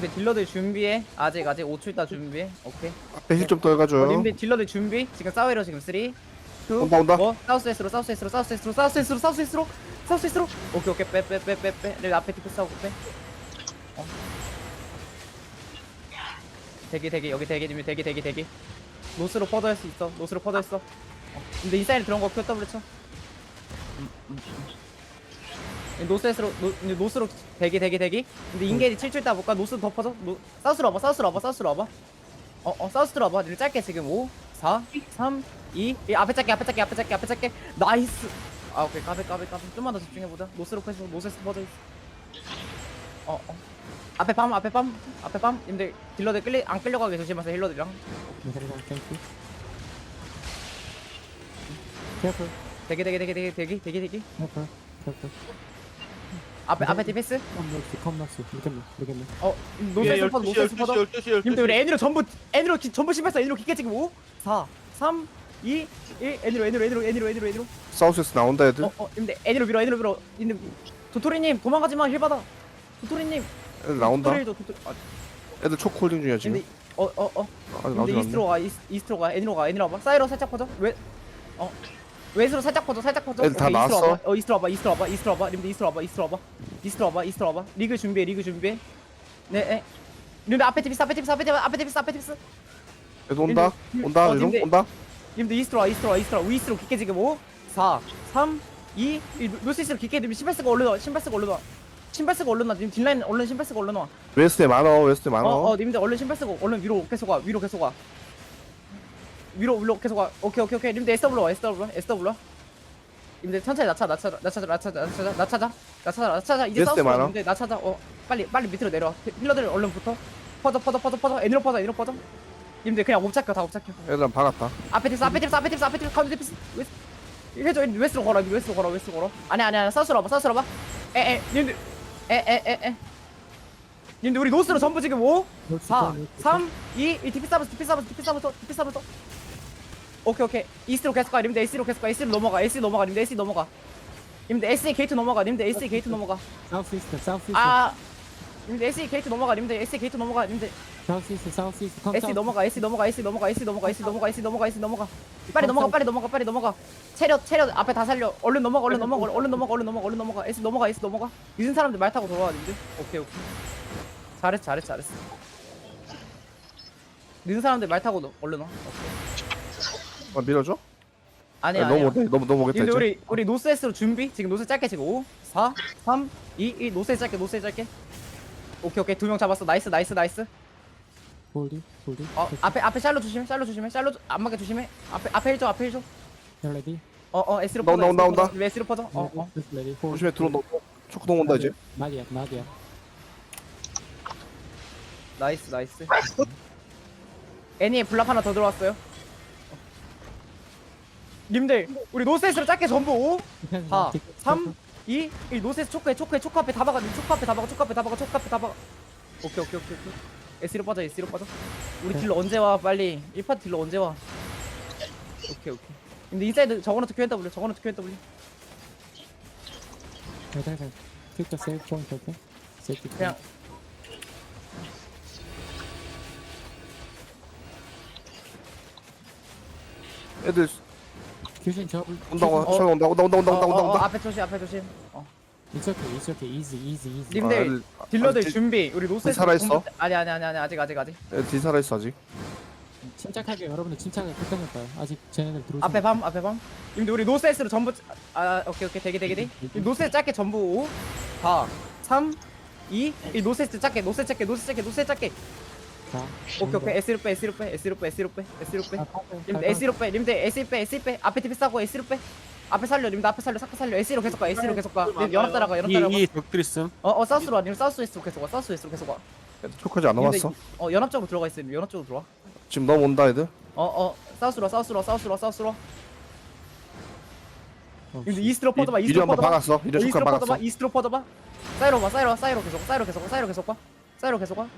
근데 딜러들 준비해. 아직 아직 5초 있다 준비해. 오케이. 앞에 힐 좀더 어. 님들 딜러들 준비. 지금 싸웨로 지금 3 2 온다, 온다. 어, 사우스 웨스로 사우스 웨스로 사우스 웨스로 사우스 웨스로 사우스 웨스로 사우스 웨스로. 오케이 오케이 빼 빼 빼 빼 빼. 내 앞에 디프 싸우고 빼. 어. 대기 대기 여기 대기 님 대기 대기 대기. 노스로 퍼더 할 수 있어. 노스로 퍼더 했어. 어. 근데 인사이드 들어온 거 QW 쳐. 음, 음, 음. 노스에스로 노, 이제 노스로 대기 대기 대기. 근데 인게이지 7초 있다 볼까? 노스 더 퍼져. 노, 사우스로 와봐. 사우스로 와봐. 사우스로 와봐. 어, 어, 사우스로 와봐. 니들 짧게 지금 5, 4, 3, 2, 1. 앞에 짧게, 앞에 짧게, 앞에 짧게, 앞에 짧게. 나이스. 아, 오케이. 까베, 까베, 까베. 좀만 더 집중해보자. 노스로 패스, 노스에서 퍼져 있어. 어, 어. 앞에 빰, 앞에 빰, 앞에 빰. 님들 딜러들 끌리, 안 끌려가게 조심하세요. 힐러들이랑. 대기, 대기, 대기, 대기, 대기, 대기, 대기. 앞에, 앞에 me, look at me. 어, 노스에서 퍼져, 노스에서 퍼져. 님들 우리 애니로 전부 애니로 기, 전부 심했어 애니로 깊게 5 4 3 2 1 애니로 애니로 애니로 애니로 애니로 애니로 사우스에서 나온다 애들. 어, 어, 근데 애니로 밀어, 애니로 밀어. 근데 도토리님 도망가지 마, 힐 받아. 도토리님. 애들 나온다. 도토리 줘, 도토리. 아, 애들 초콜링 중이야 지금. 근데 어, 어, 어. 아직 근데 나오지 이스트로. 가, 이스, 이스트로 가, 애니로 가, 애니로 와봐. 사이로 살짝 퍼져. 왜? 어. 웨스로 살짝 퍼져, 살짝 퍼져. 애들 다 오케이, 이스트로 나왔어? 와봐. 어, 이스트로 와봐, 이스트로 와봐, 이스트로 와봐. 님들 이스트로 와봐, 이스트로 와봐. 이스트로 와봐, 이스트로 와봐. 리그 준비해, 리그 준비해. 네, 에. 님들 앞에 티비스, 앞에 티비스, 앞에 티비스, 앞에 티비스, 앞에 티비스. 애들 온다. 님들, 온다. 어, 님들. 온다. 님들 이스트로 와, 이스트로 와, 이스트로 와. 위스트로 깊게 지금 5, 4, 3, 2, 1. 노스이스로 깊게 님 신발 쓰고 올려놔, 신발 쓰고 올려놔. 신발 쓰고 올려놔. 님 딜라인 얼른 신발 쓰고 올려놔. 웨스트에 많어. 웨스트에 많어. 어, 어, 님들 얼른 신발 쓰고 얼른 위로 계속 와, 위로 계속 와. 위로 위로 계속 와. 오케이 오케이 오케이. 님들 SW 와, SW 와, SW 와. 님들 천천히 나 찾아, 나 찾아, 나 찾아, 나 찾아, 나 찾아, 나 찾아, 나 찾아, 나 찾아. 이제 싸우스 많아. 님들 나 찾아. 어, 빨리 빨리 밑으로 내려. 힐러들 얼른 붙어. 퍼져 퍼져 퍼져 퍼져. 애니로 퍼져, 애니로 퍼져. 님들 그냥 옵착혀, 다 옵착혀. 애들 박았다. 앞에 tip스, 앞에 tip스, 앞에 tip스, 앞에 tip스, 가운데 tip스. 웨스. 해줘, 웨스로 걸어, 웨스로 걸어, 웨스로 걸어. 아니 아니 아니, 사우스로 와봐, 사우스로 와봐. 에, 에, 님들, 에, 에, 에, 에. 님들 우리 노스로 전부 지금 5, 4, 3, 2, 1 디피 사브스 디피 사브스 디피 사브스 디피 사브스 오케이 오케이 이스트로 계속 가 님들 S로 계속 가 S로 넘어가 S 넘어가 님들 S 넘어가 님들 S 게이트 넘어가 님들 S 게이트 넘어가 South east, south east, 아 님들 S 게이트 넘어가 님들 S 게이트 넘어가 님들 south east, south east. Come S. 넘어가 S 넘어가 S 넘어가 S 넘어가 S 넘어가 S 넘어가 S 넘어가 빨리 넘어가 빨리 넘어가 빨리 넘어가 체력 체력 앞에 다 살려 얼른 넘어가 얼른 넘어가 얼른 넘어가 얼른 넘어가 얼른 넘어가 S 넘어가 S 넘어가 늦은 사람들 말 타고 돌아와 님들 오케이 오케이 잘했어 잘했어 잘했어 늦은 사람들 말 타고 너- 얼른 와 오케이. 어, 밀어줘. 아니 아, 아니 너무 못해. 너무 너무 오겠다 근데 이제. 우리 우리 노스에스로 준비 지금 노스 짧게 지금 5 4 3 2 1 노스에 짧게 노스에 짧게 오케이 오케이 두 명 잡았어 나이스 나이스 나이스 hold it. 어 앞에 앞에 샬로 조심해 샬로 조심해 샬로 조- 안 맞게 조심해 앞에 앞에 힐줘 앞에 You're ready. 어어 S로 온다, 퍼져 온다, S로 온다. 퍼져 S로 퍼져 어어 ready. Hold. 조심해 들어온 너. 초크동 온다 이제. Not yet. 나이스 나이스 애니에 블랍 하나 더 들어왔어요 님들 우리 노스에스로 짧게 전부. 5 Depends 4 on ticket. 3 2 1 노스에스 초크해 초크해 초크 앞에 다 박아 님. 초크 앞에 다 박아 초크 앞에 다 박아 초크 앞에 다 박아. 오케이 오케이 오케이 오케이. S로 빠져 S로 빠져. 우리 딜러 언제 와? 빨리. 1파 딜러 언제 와? 오케이 오케이. 근데 인사이드 저거는 QNW 저거는 QNW Yeah, there, there. Take the save point, okay? Safety 그냥. point. 애들 Fusion trouble. 온다. Fusion- 어, 온다. 온다. 온다. 온다. 어, 온다. 온다. 어, 어, 온다. 앞에 조심 앞에 조심 어. It's okay, it's okay. Easy, easy, easy. 님들 아, 딜러들 아직 준비 우리 노스에스 살아있어? 아니 아니 아니 아니 아직 아직 아직 뒤 살아 있어 아직. 침착하게 여러분들 침착하게 끝낼 거예요. 아직 쟤네들 들어오지. 앞에 밤 앞에 밤 님들 우리 노스에스로 전부 아 오케이 오케이 대기 대기 대기 이 노스에 짧게 전부 5 4 3 2 이 노스에스 짧게 노스 짧게 노스 짧게 노스 짧게 자, 오케이 오케이. S로 빼 S로 빼 S로 빼 S로 빼 S로 빼. 아, 님들. S로 빼 님들 S 빼 S 빼. 앞에 TP 싸고 S로 빼. 앞에 살려 님들 앞에 살려 사카 살려. S로 계속 가 S로 계속 가. 님, 연합 따라가 연합 따라가. 이 덕트리스 어어 사우스로 와님 사우스 웨스트로 계속 와 사우스 웨스트로 계속 와. 초크지 안 남았어. 님들 어 연합 쪽으로 들어가 있으면 연합 쪽으로 들어와. 지금 너무 온다 애들. 어어. 사우스로 와 사우스로 와 사우스로 와 사우스로 와. 어, 님들 씨. 이스트로 퍼져봐 이리 이스트로 한번 퍼져봐. 박았어. 이리 이스트로 박았어. 퍼져봐 이스트로 퍼져봐. 사이로 봐 사이로 와 사이로 계속 사이로 계속 와 사이로 계속 와. 사이로 계속 와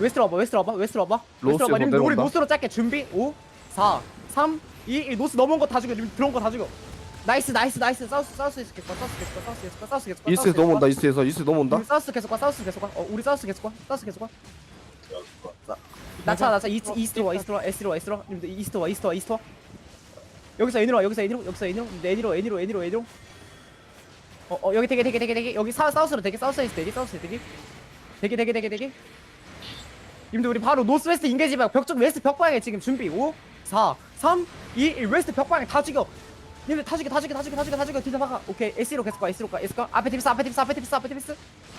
웨스트로 와봐? 웨스트로 와봐? 웨스트로 와봐? 웨스트로 와봐? 님들 우리. 노스로 짧게 준비. 5 4 3 2 1 노스 넘어온 거 다 죽여. 님 들어온 거 다 죽여. 나이스 나이스 나이스. 사우스 사우스 계속 가 사우스 계속 가 사우스 계속 가 사우스 계속 가 이스트에서 넘어온다 이스트에서. 이스트 넘어온다. 우리 사우스 계속 가 사우스 계속 가 어, 우리 사우스 계속 가 사우스 계속 가 나차 나차. 이스트 이스트로 와 이스트로 와 이스트로 와 이스트로 와. 님들 이스트 와 이스트 와 이스트 와. 여기서 애니로 와 여기서 애니로 여기서 애니로 애니로 애니로 애니로 애니로. 어어 여기 되게 되게 되게 되게. 여기 사 사우스로 되게 사우스에서 되게 사우스 되게. 되게 되게 되게 되게 님들 우리 바로 노스 웨스트 인게지 벽쪽 웨스트 벽 방향에 지금 준비. 5 4 3 2 1 웨스트 벽 방향 다 죽여. 님들 다 죽여 다 죽여 다 죽여 다 죽여 다 죽여. 뒤에 박아. 오케이 S로 계속 가 S로 가 S 가. 앞에 팁스 앞에 팁스 앞에 팁스 앞에 팁스.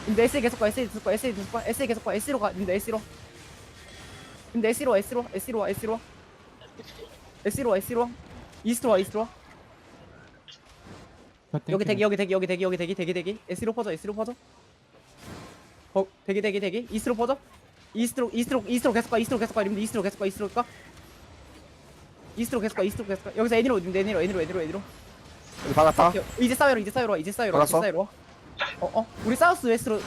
님들 S 계속 가 S 계속 가 S 계속 가 S 계속 가 S로 가. 님들 S로. 님들 S로 와, S로 와, S로 와 S로. 와 S로 와 S로. 와 이스트로 와 이스트로. 와 여기 대기 여기 대기 여기 대기 여기 대기 대기 대기. S로 퍼져 S로 퍼져. 어 대기 대기 대기. 이스트로 퍼져 이스트로 이스트로 이스트로 계속 가 이스트로 계속 가 님들 이스트로 계속 가 이스트로 가 이스트로 계속 가 이스트로 계속 가 여기서 애니로 님들 애니로 애니로 애니로 애니로 여기 박았다 오케이, 이제 사이로 이제 사이로 와 이제 사이로 와 이제 알았어. 사이로 와 어어 우리 사우스 웨스트로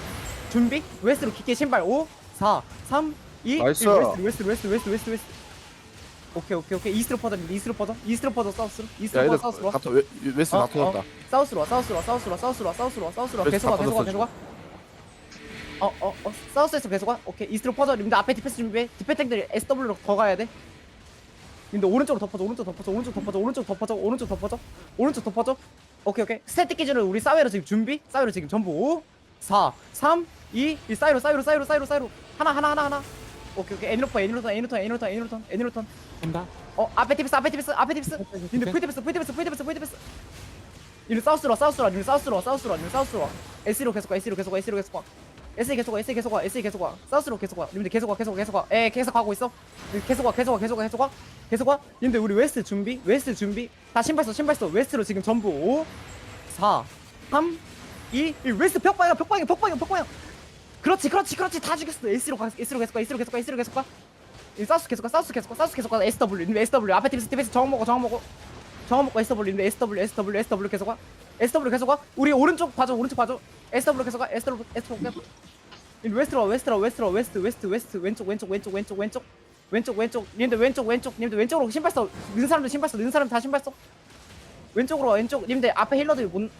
준비 웨스트로 깊게 신발 5 4 3 2 나이스. 1 웨스트 웨스트 웨스트 웨스트 웨스트 웨스트 오케이 오케이 오케이 이스트로 퍼져 이스트로 퍼져 이스트로 퍼져 사우스로 야 이스트로 얘들 퍼져 사우스로 웨- 웨스트 어, 다 터졌다 사우스로 와 사우스로 와 사우스로 와 사우스로 와 사우스로 와 사우스로 와 계속 와다 계속 와 계속 와 어 어 어 사우스에서 계속 와? 오케이. 이스트로 퍼져. 님들 앞에 디펜스 준비해. 디펜탱들 SW로 더 가야 돼. 님들 오른쪽으로 덮어줘 오른쪽 덮어줘 오른쪽 덮어줘 오른쪽 덮어줘 오른쪽 덮어줘 오른쪽 덮어줘 오케이 오케이. 스태틱 기준으로 우리 사회로 지금 준비. 사회로 지금 전부. 5 4 3 2 1 사이로 사이로 사이로 사이로 사이로. 하나 하나 하나 하나. 오케이 오케이. 애니로턴 애니로턴 애니로턴 애니로턴 애니로턴 애니로턴. 온다. 어 앞에 티비스 앞에 티비스 앞에 티비스. 니네 푸티비스 푸티비스 푸티비스 푸티비스. 니네 사우스로 와 사우스로 와 니네 사우스로 와 사우스로 와 니네 사우스로 와. S로 계속 가 S로 계속 가 S로 계속 가 S 계속 가 S 계속 가 S 계속 가 사우스로 계속 가 님들 계속 가 계속 가 계속 가에 계속 가고 있어. 계속 가 계속 가 계속 가 계속 가 계속 가 님들 우리 웨스트 준비 웨스트 준비. 다 신발 써 신발 써 웨스트로 지금 전부 5 4 3 2 1 웨스트 벽방이야 벽방이야 벽방이야 벽방이야 그렇지 그렇지 그렇지. 다 죽였어. S로 가 S로 계속 가 S로 계속 가 S로 계속 가. 이 사우스 계속 가 사우스 계속 가 사우스 계속 가. SW 있는데 SW 앞에 팀스 팀스 정원 먹어 정원 먹어. 정원 먹고 SW 있는데 SW SW SW 계속 가 SW 계속 가 우리 오른쪽 봐줘 오른쪽 봐줘 SW 계속 가. SW SW 계속. 이 웨스트로 와, 웨스트로 와, 웨스트로 와, 웨스트 웨스트 웨스트. 왼쪽 왼쪽 왼쪽 왼쪽 왼쪽. 왼쪽 왼쪽. 님들 왼쪽 왼쪽. 님들 왼쪽으로 신발 써. 넣는 사람들 신발 써. 넣는 사람 다 신발 써. 왼쪽으로 와 왼쪽. 님들 앞에 힐러들 못.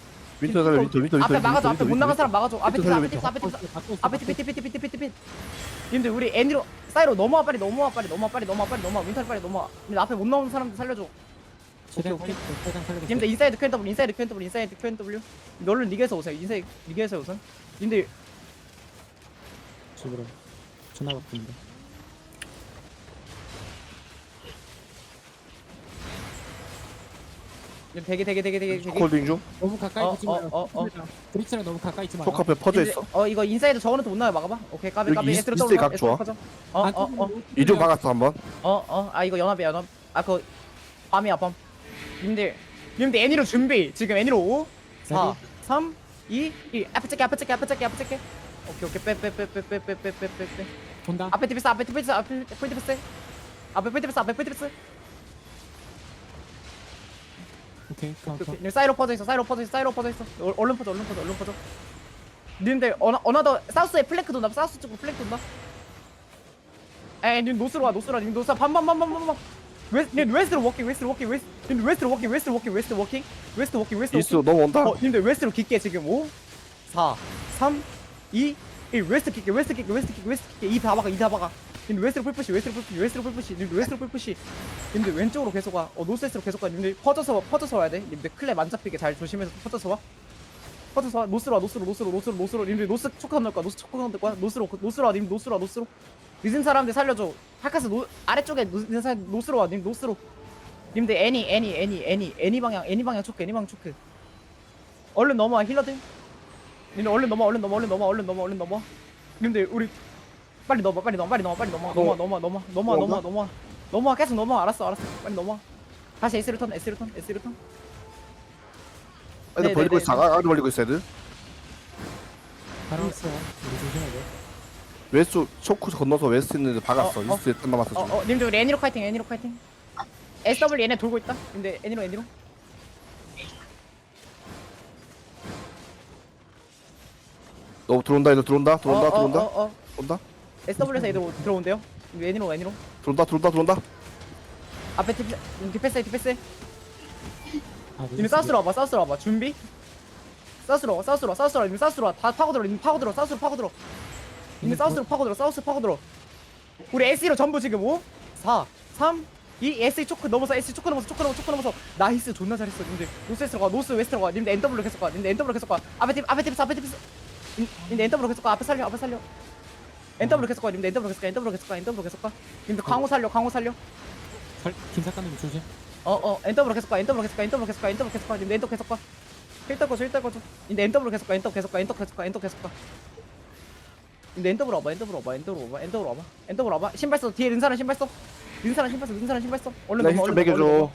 윈터 살려 윈터 윈터 윈터 앞에 막아줘 앞에 못 나간 사람 막아줘. 앞에 살려, 앞에 팀 윈터. 앞에 팀 앞에 티 피 티 피 티 피 티 피 티피 님들 우리 애니로 사이로 넘어와 빨리 넘어와 빨리 넘어와 빨리 넘어와 빨리 넘어와. 윈터 빨리 넘어와. 근데 앞에 못 나오는 사람들 살려줘 최대한 오케이, 살리고 최대한 살리고 님들 인사이드 QNW 인사이드 QNW 인사이드 QNW 너는 리그에서 오세요. 인사이드 리그에서 우선 님들 집으로 전화 바쁜데. 님들 되게 되게 되게 되게 되게 콜딩 중? 너무 가까이 어, 붙지 어, 마요. 어, 어. 브릿지랑 너무 가까이 있지 마요. 톡 앞에 퍼져 있어? 어 이거 인사이드 저거는 못 나요. 막아봐. 오케이 까비 여기 까비. 이스- 에스로 떠올라, 각 에스로 좋아. 퍼져. 어, 어, 어. 이중 박았어 한번. 어, 어, 아 이거 연합이야 연합. 아 그거 밤이야 밤. 님들, 님들 애니로 준비. 지금 애니로 5, 4, 3, 2, 1. 앞에 찍게, 앞에 찍게, 앞에 찍게, 앞에 찍게. 오케이 오케이 빼빼빼빼빼빼빼빼 빼. 본다 앞에 디비스, 앞에 디비스, 앞에 포인트비스. 앞에 포인트비스, 앞에 포인트비스. 오케이 카운터 오케이. 사이로 퍼져 있어, 사이로 퍼져 있어, 사이로 퍼져 있어. 얼- 얼른 퍼져, 얼른 퍼져, 얼른 퍼져. 님들 어나 어나더 사우스에 플랭크 돈다, 사우스 쪽으로 플랭크 돈다. 에이, 님 노스로 와, 노스로 와, 님 노스 반반반반반반. 웨스, 님 웨스트로 워킹, 웨스트로 워킹, 웨스, 님 웨스트로 워킹, 웨스트로 워킹, 웨스트 워킹, 웨스트 워킹, 웨스트 워킹. 넘어온다 어, 님들 웨스트로 깊게 지금 5, 4, 3, 2, 1 웨스트 깊게, 웨스트 깊게, 웨스트 깊게, 웨스트 깊게 2 다 박아, 2 다 박아. 님들 웨스트로 풀푸시, 웨스트로 풀푸시, 웨스트로 풀푸시, 님들 웨스트로 풀푸시. 님들 왼쪽으로 계속 와. 어, 노스웨스트로 계속 가. 님들 퍼져서 와, 퍼져서 와야 돼. 님들 클랩 안 잡히게 잘 조심해서 퍼져서 와. 퍼져서 와. 노스로 와, 노스로, 노스로, 노스로, 노스로. 님들 노스 초크 넣을 거야, 노스 초크 넣을 거야. 노스로, 노스로 와, 님 노스로 와, 노스로. 늦은 사람들 살려줘. 하카스 노, 아래쪽에 노- 늦은 사람 노스로 와, 님 노스로. 님들 애니, 애니, 애니, 애니, 애니 방향, 애니 방향 초크, 애니 방향 초크. 얼른 넘어와, 힐러들. 님들 얼른 넘어, 얼른 넘어, 얼른 넘어, 얼른 넘어, 얼른 넘어. 님들 우리 빨리 넘어, 빨리 넘어, 빨리 넘어, 빨리 넘어, 넘어, 넘어, 넘어, 넘어, 넘어, 넘어, 넘어, 계속 넘어, 알았어, 알았어, 빨리 넘어. 다시 S 리턴, S 리턴, S 리턴. 애들 네, 벌리고 네, 있어 아가 벌리고 있어 애들 바로 있어 우리 조심해야 돼 웨스트 초크 건너서 웨스트 있는 데 박았어 어, 어. 이스트에 딱 남았어 어, 지금 어, 님들 우리 애니로 파이팅, 애니로 파이팅. SW 얘네 돌고 있다. 근데 애니로, 애니로. 너 들어온다 애들 들어온다 들어온다 어, 어, 들어온다 어, 어. 온다 SW에서 애들 오- 들어온대요. 애니로, 애니로. 들어온다 들어온다 들어온다 앞에 디패, 디패스, 디패스. 아, 님들 사우스로 와봐 사우스로 와봐 준비 사우스로 와 사우스로 와 사우스로 와 님들 사우스로 와다 파고들어 님들 파고들어 사우스로 파고들어 님들 사우스로 파고들어 사우스로 파고들어 우리 SE로 전부 지금 5 4 3 2 SE 초크 넘어서 SE 초크 넘어서 초크 넘어서 초크 넘어서 나이스 존나 잘했어 님들 노스웨스트로 가 노스 웨스트로 가 님들 NW 계속 가 님들 NW 계속 가 앞에 팀 앞에 팀 앞에 팀 님- 님들 NW 계속 가 앞에 살려 앞에 살려 NW 계속 가 님들 NW 계속 가 NW 계속 가 NW 계속 가 님들 강호 살려 강호 살려 살- 김 작가님 조심. 어어 엔더블로 계속 가 엔더블로 계속 가 엔더블로 계속 가 엔더블로 계속 가 님들 엔더 계속 가 힐떡 거줘 힐떡 거줘 님들 엔더블로 계속 가 엔더 계속 가 엔더 계속 가 엔더 계속 가 님들 엔더블로 와봐 엔더블로 와봐 엔더블로 와봐 엔더블로 와봐. 엔더블로 와봐. 신발 써. 뒤에 른사람 신발 써. 른사람 신발 써 른사람 신발 써. 얼른 나 넘어 힘좀 얼른 넘어,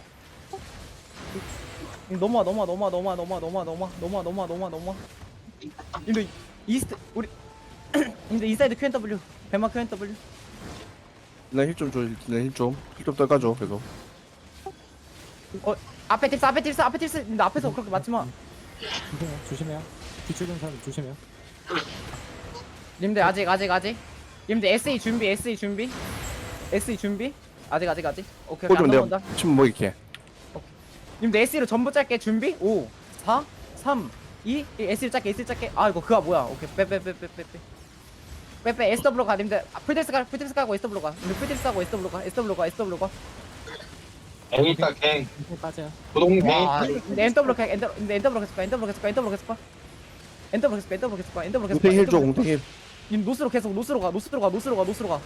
얼른 넘어 넘어 넘어 넘어 넘어 넘어 넘어 넘어 넘어 넘어 넘어 님들 이스트 우리 님들 인사이드 QNW 배마 QNW 나힐좀줘 나힐좀힐좀 떨가줘 계속. 어 앞에 팁스 앞에 팁스 앞에 팁스 님들 앞에서 그렇게 맞지마. 조심해요. 조심해요. 뒤쪽에 있는 사람 조심해요. 님들 아직 아직 아직. 님들 SE 준비 SE 준비. SE 준비? 아직 아직 아직. 오케이 오케이 안 꽂으면 넘어온다 내가 침 먹일게 님들 SE로 전부 짧게 준비? 5 4 3 2 SE 짧게 SE 짧게. 아 이거 그가 뭐야? 오케이. 빼빼빼빼빼빼. 빼빼 SW 가 님들. 아, 풀텍스 가 풀텍스 가고 SW 가. 님들 풀텍스 가고 SW 가 SW 가 SW 가. 갱 있다 갱. 빠져요. 부동 갱. 와, 근데 NW 가 NW 근데 NW 계속 가 NW 계속 가 NW 계속 가. NW 계속 가 NW 계속 가 NW 계속 가 공탱 힐줘 공탱 힐 님 노스로 계속 노스로 가 노스로 가 노스로 가 노스로 가.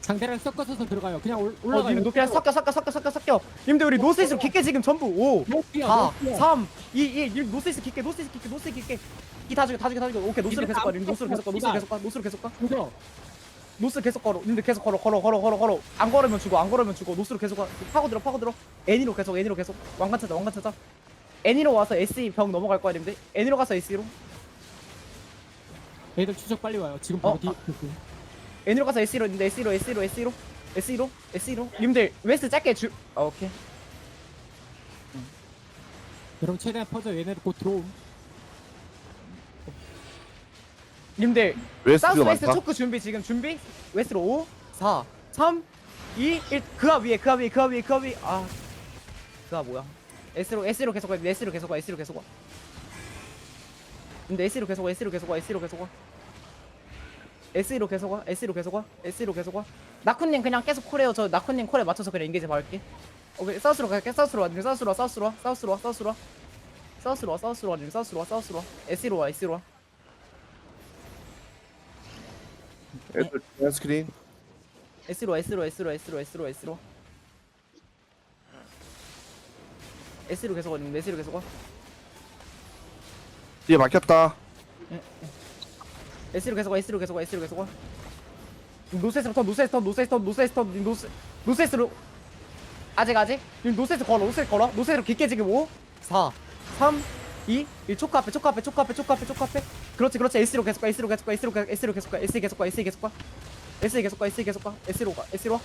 상대랑 섞어서 들어가요. 그냥 올, 어, 올라가요. 님들 그냥 섞여 섞여 섞여 섞여 섞여. 님들 우리 노스이스로 깊게 지금 전부. 5 높이야. 4 높이야. 3 2 1 노스이스 깊게 노스이스 깊게 노스이스 깊게. 이다 죽여 다 죽여 다 죽여. 오케이 노스로 계속 가 노스로 계속 가 노스로 계속 가 노스로 계속 가. 그죠? 노스 계속 걸어 님들 계속 걸어 걸어 걸어 걸어 걸어. 안 걸으면 죽어 안 걸으면 죽어. 노스로 계속 가. 파고들어 파고들어. 애니로 계속 애니로 계속. 왕관 찾아 왕관 찾아. 애니로 와서 SE 병 넘어갈 거야 님들. 애니로 가서 SE로 애들 추적 빨리 와요. 지금 바로 어, 뒤. 아. 애니로 가서 SE로 님들 SE로 SE로 SE로 SE로 SE로 님들 웨스트 짧게 주 아, 오케이 여러분 최대한 퍼져. 얘네들 곧 들어옴. 님들 웨스트가 사우스 웨스트 많다 초크 준비 지금 준비 웨스트로 5 4 3 2 1 그가 위에 그가 위에 그가 위에 그가 위에 아 그가 뭐야 S로 S로 계속 가 S로 계속 가 S로 계속 가 근데 S로 계속 가 S로 계속 가 S로 계속 가 S로 계속 가 S로 계속 가 S로 계속 가 나쿤님 그냥 계속 콜해요 저 나쿤님 콜에 맞춰서 그냥 인게이지 박을게 오케이 사우스로 갈게 사우스로 와 님, 사우스로 와 사우스로 와 사우스로 와 사우스로 와 사우스로 와 사우스로 와 님, 사우스로 와 사우스로 와 S로 와 S로 와 애들 그냥 스크린 S로 S로 S로 S로 S로 S로 S로 계속 가는 S로 계속 가 뒤에 막혔다 S로 계속 가 S로 계속 가 S로 계속 가 노세스로 턴 노세스 턴 노세스 턴 노세스 턴 노세 노세스로 아직 아직 노세스 걸어 노세스 걸어 노세스로 깊게 지금 5 4 3 2 1 초크 앞에 초크 앞에 초크 앞에 초크 앞에 초크 앞에 그렇지 그렇지 S로 계속 가 S로 계속 가 S로 가 S로 계속 가 S 계속 가 S 계속 가 S 계속 가 S 계속 가 S로 가 S로 와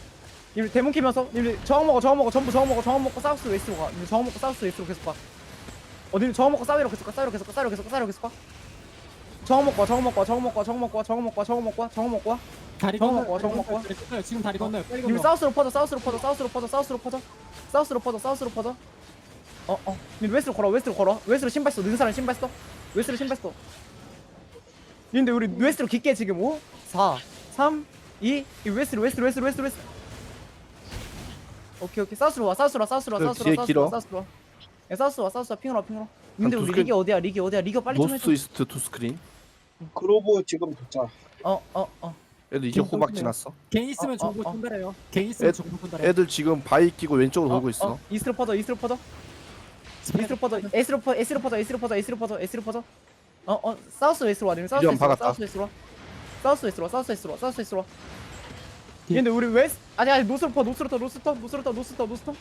님 대문 키면서 님 저항 먹어 저항 먹어 전부 저항 먹어 저항 먹고 사우스 웨스트로 가. 님 저항 먹고 사우스 웨스트로 계속 가. 어, 님 저항 먹고 사이로 계속 가. 사이로 계속 가. 사이로 계속 가. 사이로 계속 가. 저항 먹고 와, 저항 먹고 와, 저항 먹고 와, 저항 먹고 와, 저항 먹고 와, 저항 먹고 와, 저항 먹고 와. 다리 정확 건너요. 먹어, 정확 먹어. 다리 건너요. 지금 다리 건너요. 빨리 님 건너. 사우스로 퍼져. 사우스로 퍼져. 사우스로 퍼져. 사우스로 퍼져. 사우스로 퍼져. 사우스로 퍼져. 어, 어. 님 웨스트로 걸어. 웨스트로 걸어. 웨스트로 신발 써. 는 사람 신발 써. 웨스트로 신발 써. 근데 우리 웨스트로 깊게 지금 5 4 3 2 이 웨스트로 웨스트로 웨스트로 웨스트로 웨스트 오케이 오케이 사우스로 와 사우스로 와 사우스로 와 그 사우스로 뒤에 와 길어. 사우스로 와 야, 사우스로 와 사우스로 와. 핑으로 와 핑으로 와. 근데 두 우리 스크린. 리기 어디야? 리기 어디야? 리기 빨리 좀 해줘. 노스 이스트 투 스크린? 그로브 지금 도착 어어어. 애들 이제 호박 지났어? 개인 있으면 어, 정보 어, 어. 전달해요. 개인 있으면 애- 정보 전달해. 애들 지금 바위 끼고 왼쪽으로 돌고 있어. 이스트로 퍼져 이스트로 퍼져. 이스트로 퍼져 S로 퍼 S로 퍼져 S로 퍼져 S로 퍼져 S로 퍼져. 어어 사우스 웨스트로 와 아니면 사우스 이런 웨스트로 와 박았다. 사우스 웨스트로 와. 사우스 웨스트로 와 사우스 웨스트로 와 사우스 웨스트로 와. 근데 우리 웨스 아니 아니 노스로 퍼 노스로 터 노스로 터 노스로 터 노스로 터 노스로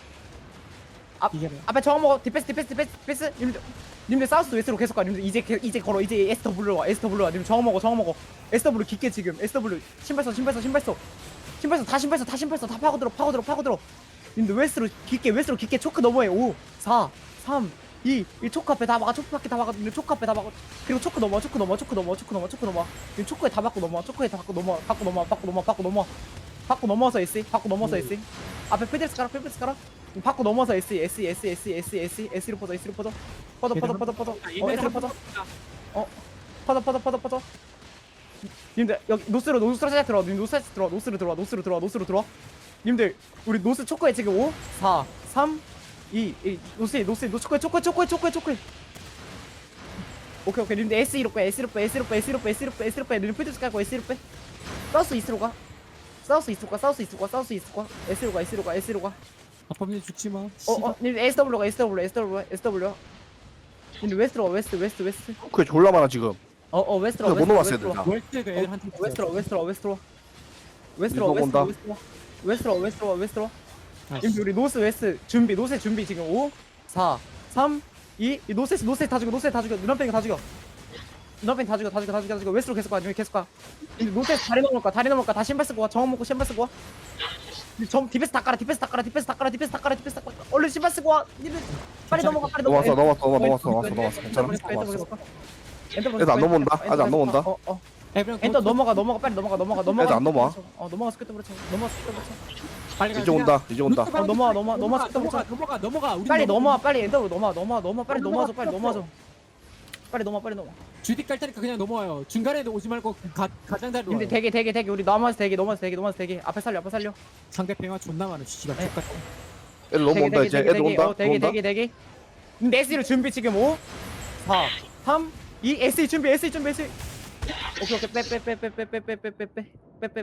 터 이게 뭐야? 앞에 저거 먹어. 디펜스 디펜스 디펜스 디펜스. 님들 님들 사우스 웨스트로 계속 가. 님들 이제 개- 이제 걸어. 이제 SW 와. SW 와. 님들 저거 먹어 저거 먹어. SW 깊게 지금. SW 신발 써 신발 써 신발 써 신발 써다 신발 써다 신발 써다 파고 들어 파고 들어 파고 들어. 님들 웨스트로 깊게 웨스트로 깊게 초크 넘어해. 5 4 3 2 1 초크 앞에 다 막아. 초크 앞에 다 막아. 님들 초크 앞에 다 막아. 그리고 초크 넘어 초크 넘어 초크 넘어 초크 넘어 초크 넘어 님들 초크에 다 받고 넘어 초크에 다 받고 넘어 받고 넘어 받고 넘어 받고 넘어 받고 넘어서 S 받고 넘어서 S 앞에 필드스 가라 필드스 가라 바꾸 넘어서 S S S S S S S로 퍼져 S로 퍼져 퍼져 퍼져 퍼져 퍼져 어 S로 퍼져 어 퍼져 퍼져 퍼져 퍼져 님들 여기 노스로 노스로 살짝 들어와 님 노스 들어와 노스로 들어와 노스로 들어와 노스로 들어와 님들 우리 노스 초코에 지금 5 4 3 2 1 노스 노스 노스 초코에 초코에 초코에 초코에 초코에 오케이 오케이 님들 S로 빼 S로 빼 S로 빼 S로 빼 S로 빼 S로 빼 님들 필드 깔고 S로 빼 사우스 이스로 가 사우스 이스로 가 사우스 이스로 가 사우스 이스로 가 S로 가 S로 가 S로 가 아빠님 죽지 마. 어, 어, 님 SW 가 SW, SW, SW. 근데 웨스트로 와, 웨스트, 웨스트, 웨스트. 그게 졸라 많아 지금 어, 어, 웨스트로 와, 못 웨스트로 와. 된다 월드가 웨스트로 와, 웨스트로 와, 웨스트로 와. 웨스트로 온다. 웨스트로 와, 웨스트로 와, 웨스트로 와, 웨스트로 와. 아, 지금 우리 노스 웨스트 준비, 노스 준비 지금 5, 4, 3, 2, 이 노스 노스 다 죽여, 노스 다 죽여, 눈앞에 다 죽여. 눈앞에 다 죽여, 다 죽여, 다 죽여, 다 죽여. 웨스트로 계속 가, 여기 계속 가. 노스 다리 넘을 거야, 다리 넘을 거야. 다 신발 쓰고 와, 정원 먹고 신발 쓰고 와. 점 디펜스 다 깔아, 디펜스 다 깔아, 디펜스 다 깔아, 디펜스 다 깔아, 디펜스 다 깔아. 얼른 신발 쓰고 와. 니들 빨리 넘어가, 빨리 넘어가. 넘어왔어 넘어왔어 넘어왔어 넘어왔어 넘어왔어 괜찮아 넘어왔어 애들 안 넘어온다. 아직 안 넘어온다. 어, 어. 에브리언 엔터 넘어가, 넘어가, 빨리 넘어가, 넘어가, 넘어가. 애들 안 넘어와. 어, 넘어가서 끝에 그렇죠. 넘어가서 끝에 그렇죠. 빨리 가. 이제 온다 이제 온다 어, 넘어와, 넘어와, 넘어와, 넘어가 넘어가 넘어가. 우리 빨리 넘어와, 빨리 엔터로 넘어와, 넘어와, 넘어와, 빨리 넘어와줘, 빨리 넘어와줘. 빨리 넘어, 빨리 넘어. 주디 깔 테니까 그냥 넘어와요. 중간에도 오지 말고 가 가장자리로. 근데 와요. 대기, 대기, 대기. 우리 넘어와서 대기, 넘어와서 대기, 넘어와서 대기. 앞에 살려, 앞에 살려. 상대 팽아 존나 많아. 씨발 네. 똑같아. 애들 넘어온다 이제 애들 온다 어, 대기, 온다 대기, 대기. 근데 SE로 준비 지금 5, 4, 3, 2, SE 준비, SE 준비, SE. 오케이, 오케이. 빼, 빼, 빼, 빼, 빼, 빼, 빼, 빼, 빼, 빼, 빼, 빼.